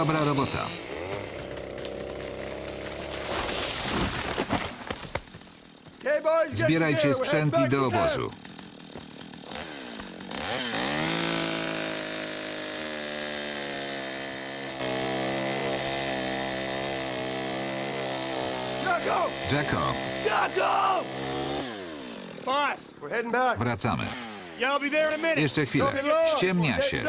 Dobra robota. Zbierajcie sprzęt i do obozu. Jacko, Boss, We're heading back. wracamy. Jeszcze chwilę. Ściemnia się.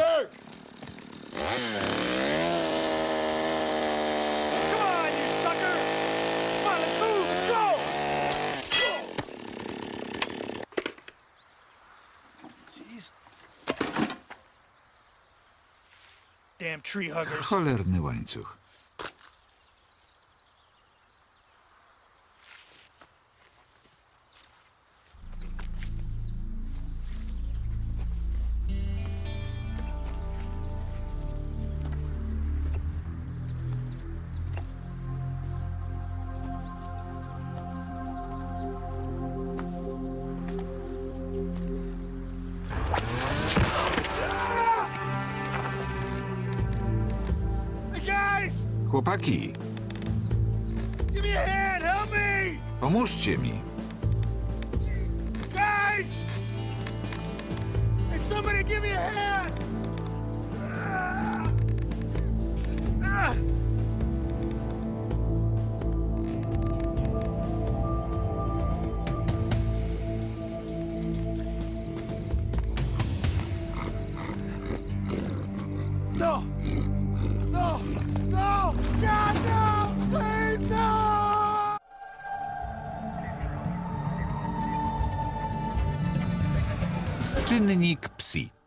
Cholerny łańcuch. Chłopaki, Give me hand, help pomóżcie mi. Guys! Hey, somebody give me a hand! Ah! Ah! Czynnik psi.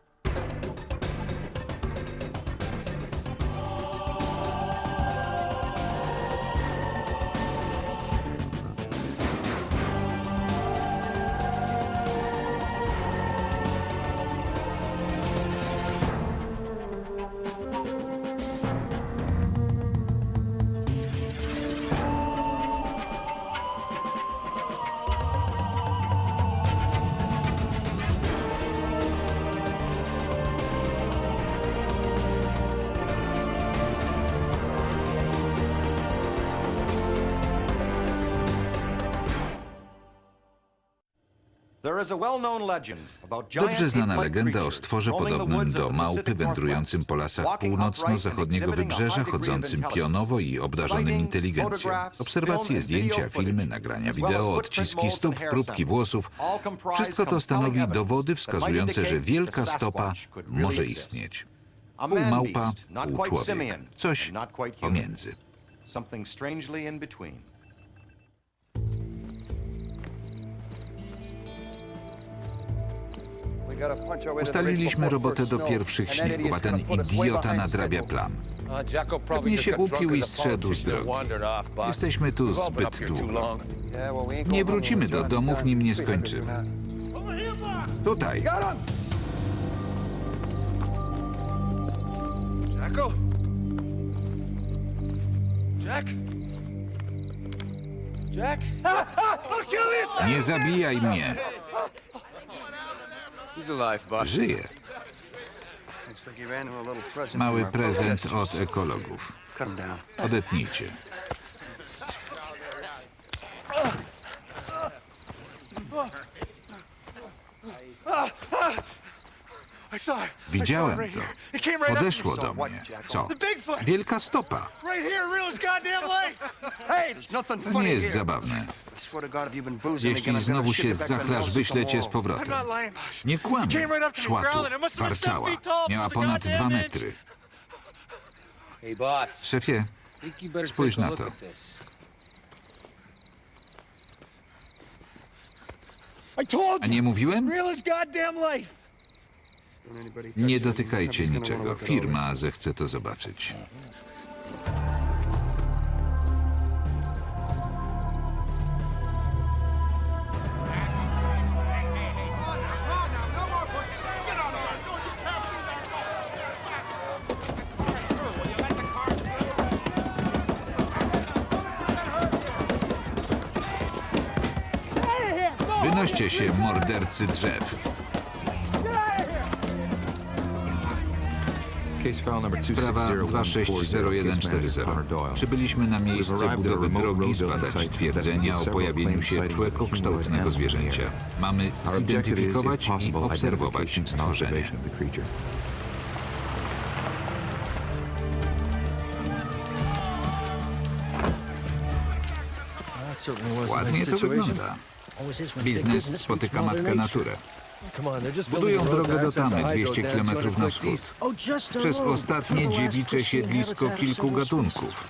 Dobrze znana legenda o stworze podobnym do małpy wędrującym po lasach północno-zachodniego wybrzeża, chodzącym pionowo i obdarzonym inteligencją. Obserwacje, zdjęcia, filmy, nagrania wideo, odciski stóp, próbki włosów. Wszystko to stanowi dowody wskazujące, że wielka stopa może istnieć. Pół małpa, pół człowiek. Coś pomiędzy. Something strangely in between. Ustaliliśmy robotę do pierwszych śniegów, a ten idiota nadrabia plan. Pewnie się upił i zszedł z drogi. Jesteśmy tu zbyt długo. Nie wrócimy do domów, nim nie skończymy. Tutaj. Jacko? Jack? Jack? Nie zabijaj mnie. Present Mały prezent od ekologów. Odetnijcie. Widziałem to. Podeszło do mnie. Co? Wielka stopa. To nie jest zabawne. Jeśli znowu się house wyślę cię z powrotem. Nie kłamie. Szła tu, warczała. Miała ponad dwa metry. Szefie, Spójrz na to. a nie mówiłem? Nie dotykajcie niczego. Firma zechce to zobaczyć. Wynoście się, mordercy drzew. Sprawa 260140. Przybyliśmy na miejsce budowy drogi zbadać twierdzenia o pojawieniu się człekokształtnego zwierzęcia. Mamy zidentyfikować i obserwować stworzenie. Ładnie to wygląda. Biznes spotyka matkę naturę. Budują drogę do Tamy, 200 km na wschód. Przez ostatnie dziewicze siedlisko kilku gatunków.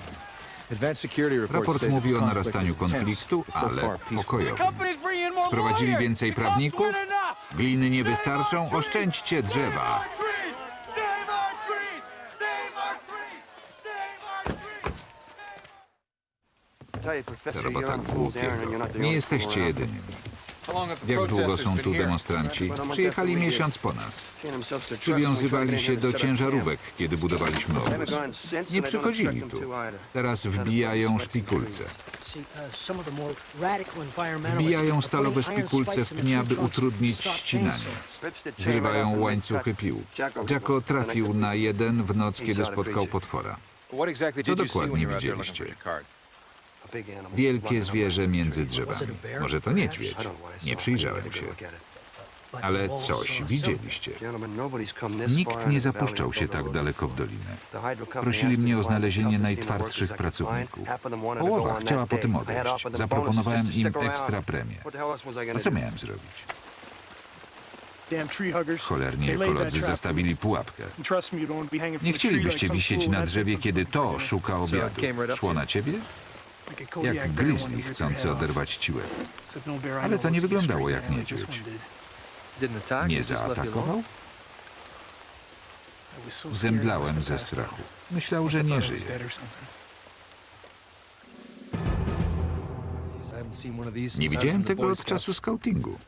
Raport mówi o narastaniu konfliktu, ale pokojowym. Sprowadzili więcej prawników? Gliny nie wystarczą? Oszczędźcie drzewa. You're robota głupiego. Nie jesteście jedynymi. Jak długo są tu demonstranci? Przyjechali miesiąc po nas. Shane himself said, "Trust me, Przywiązywali się do ciężarówek, kiedy budowaliśmy obóz. Nie przychodzili tu. Teraz wbijają szpikulce. Wbijają stalowe szpikulce w pnia, by utrudnić ścinanie. Zrywają łańcuchy pił. Jacko trafił na jeden w noc, kiedy spotkał potwora. Co dokładnie widzieliście? Wielkie zwierzę między drzewami. Może to niedźwiedź. Nie przyjrzałem się. Ale coś widzieliście. Nikt nie zapuszczał się tak daleko w dolinę. Prosili mnie o znalezienie najtwardszych pracowników. Połowa chciała po tym odejść. Zaproponowałem im ekstra premię. A co miałem zrobić? Cholerni ekolodzy zastawili pułapkę. Nie chcielibyście wisieć na drzewie, kiedy to szuka obiadu. Szło na ciebie? Jak grizzly chcący oderwać ci łeb. Ale to nie wyglądało jak niedźwiedź. Nie zaatakował? Zemdlałem ze strachu. Myślał, że nie żyje. Nie widziałem tego od czasu scoutingu.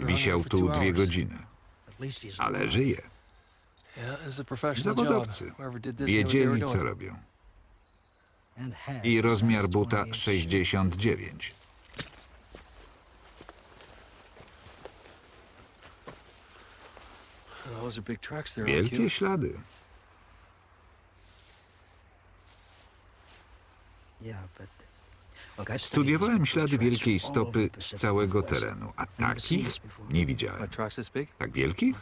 Wisiał tu dwie godziny, ale żyje. Zawodowcy wiedzieli, co robią. I rozmiar buta 69. Wielkie ślady. Studiowałem ślady wielkiej stopy z całego terenu, a takich nie widziałem. Tak wielkich?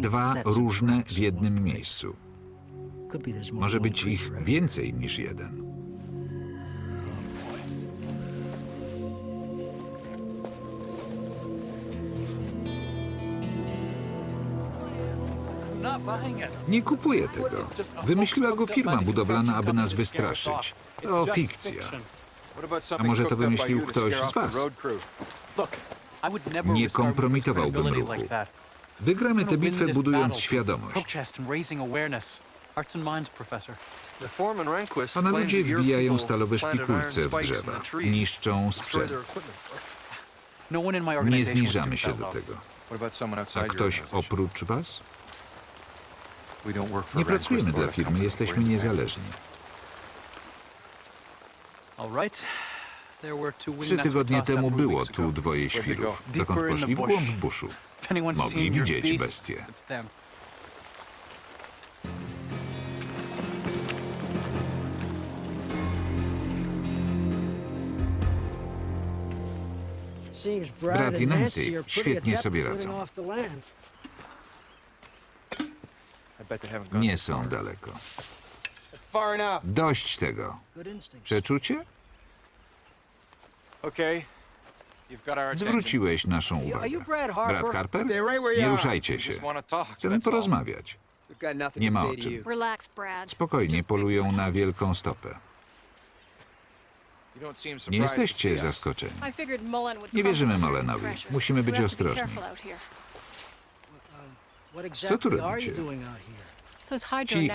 Dwa różne w jednym miejscu. Może być ich więcej niż jeden. Nie kupuję tego. Wymyśliła go firma budowlana, aby nas wystraszyć. To fikcja. A może to wymyślił ktoś z was? Nie kompromitowałbym ruchu. Wygramy tę bitwę budując świadomość. Pana ludzie wbijają stalowe szpikulce w drzewa, niszczą sprzęt. Nie zniżamy się do tego. A ktoś oprócz was? Nie pracujemy dla firmy, jesteśmy niezależni. Trzy tygodnie temu było tu dwoje świrów. Dokąd poszli? W głąb buszu. Mogli widzieć bestie. Brat i Nancy świetnie sobie radzą. Nie są daleko. Dość tego. Przeczucie? Zwróciłeś naszą uwagę. Brat Harper? Nie ruszajcie się. Chcemy porozmawiać. Nie ma o czym. Brad. Spokojnie polują na wielką stopę. Nie jesteście zaskoczeni. Nie wierzymy Mullenowi. Musimy być ostrożni. here. Co tu robicie? Ci